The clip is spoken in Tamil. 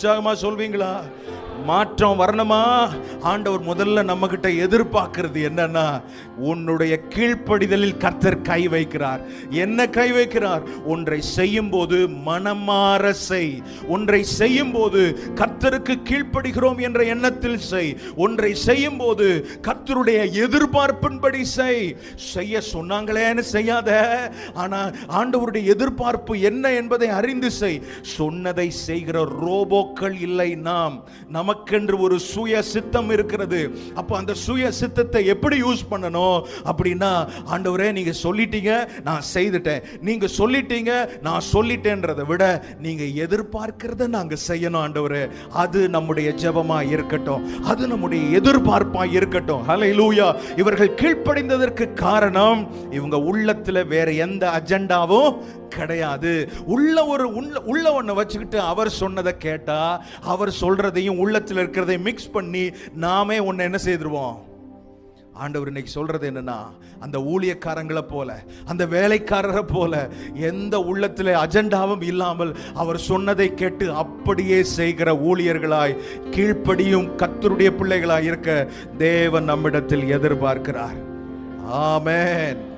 உற்சாகமா சொல்வீங்களா? மாற்றம் வரணுமா? ஆண்டவர் முதல்ல நம்ம கிட்ட எதிர்பார்க்கறது என்னன்னா உன்னுடைய கீழ்ப்படிதலில் கர்த்தர் கை வைக்கிறார். என்ன கை வைக்கிறார்? ஒன்றை செய்யும் போது மனமாற செய். ஒன்றை செய்யும் போது கர்த்தருக்கு கீழ்ப்படுகிறோம் என்ற எண்ணத்தில் செய். ஒன்றை செய்யும் போது கர்த்தருடைய எதிர்பார்ப்பின்படி செய். செய்ய சொன்னாங்களேன்னு செய்யாத. ஆனா ஆண்டவருடைய எதிர்பார்ப்பு என்ன என்பதை அறிந்து செய். சொன்னதை செய்கிற ரோபோக்கள் இல்லை நாம். நமக்கென்று ஒரு சுய சித்தம் இருக்கிறது. அப்போ அந்த சுய சித்தத்தை எப்படி யூஸ் பண்ணணும்? அப்படின்னா ஆண்டவரே நீங்கள் சொல்லிட்டீங்க நான் செய்துட்டேன். நீங்கள் சொல்லிட்டீங்க நான் சொல்லிட்டேன்றதை விட நீங்கள் எதிர்பார்க்கிறத நாங்கள் செய்யணும் ஆண்டவரே. அது நம்முடைய ஜபமாக இருக்கட்டும். அது நம்முடைய எதிர்பார்ப்பாக இருக்கட்டும். ஹalleluya இவர்கள் கீழ்ப்படைந்ததற்கு காரணம் இவங்க உள்ளத்தில் வேற எந்த அஜெண்டாவும் கிடையாது. உள்ள ஒரு உள்ள உள்ள ஒண்ணு வச்சுக்கிட்டு அவர் சொன்னதை கேட்டா அவர் சொல்றதையும் உள்ளத்தில் இருக்கிறதையும் மிக்ஸ் பண்ணி நாமே ஒன்னு என்ன செய்திருவோம்? ஆண்டவர் இன்னைக்கு சொல்றது என்னன்னா அந்த ஊழியக்காரங்களை போல அந்த வேலைக்காரரை போல எந்த உள்ளத்தில் அஜெண்டாவும் இல்லாமல் அவர் சொன்னதை கேட்டு அப்படியே செய்கிற ஊழியர்களாய் கீழ்ப்படியும் கத்தருடைய பிள்ளைகளாய் இருக்க தேவன் நம்மிடத்தில் எதிர்பார்க்கிறார். ஆமேன்.